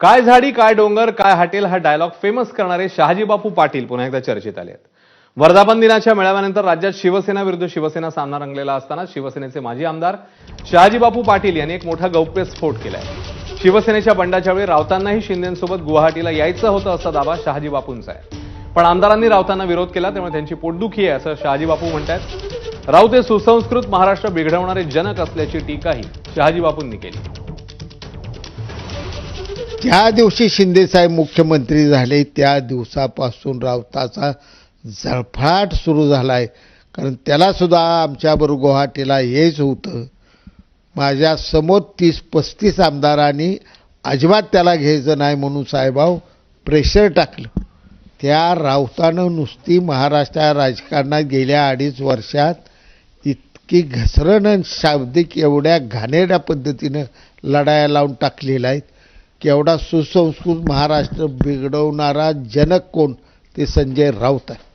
काय झाडी काय डोंगर काय हॉटेल हा डायलॉग फेमस करणारे शहाजी बापू पाटील पुन्हा एकदा चर्चेत आले आहेत. वर्धापन दिनाच्या मेळाव्यानंतर राज्यात शिवसेना विरुद्ध शिवसेना सामना रंगलेला असताना शिवसेनेचे माजी आमदार शहाजी बापू पाटील यांनी एक मोठा गौप्यस्फोट केलाय. शिवसेनेच्या बंडाच्या वेळी राऊतांनाही शिंदेसोबत गुवाहाटीला यायचं होतं असा दावा शहाजी बापूंचा आहे. पण आमदारांनी राऊतांना विरोध केला त्यामुळे त्यांची पोटदुखी आहे असं शहाजी बापू म्हणतात राऊत हे सुसंस्कृत महाराष्ट्र बिघडवणारे जनक असल्याची टीकाही शहाजी बापूंनी केली. ज्या दिवशी शिंदेसाहेब मुख्यमंत्री झाले त्या दिवसापासून राऊताचा झळफाट सुरू झाला आहे कारण त्यालासुद्धा आमच्याबरोबर गुवाहाटीला यायचं होतं. माझ्यासमोर तीस पस्तीस आमदारांनी अजिबात त्याला घ्यायचं नाही म्हणून साहेबाव प्रेशर टाकलं. त्या राऊतानं नुसती महाराष्ट्र राजकारणात गेल्या अडीच वर्षात इतकी घसरण शाब्दिक एवढ्या घाणेरड्या पद्धतीनं लढाया लावून टाकलेल्या आहेत. की एवढा सुसंस्कृत महाराष्ट्र बिघडवणारा जनक कोण? ते संजय राऊत आहे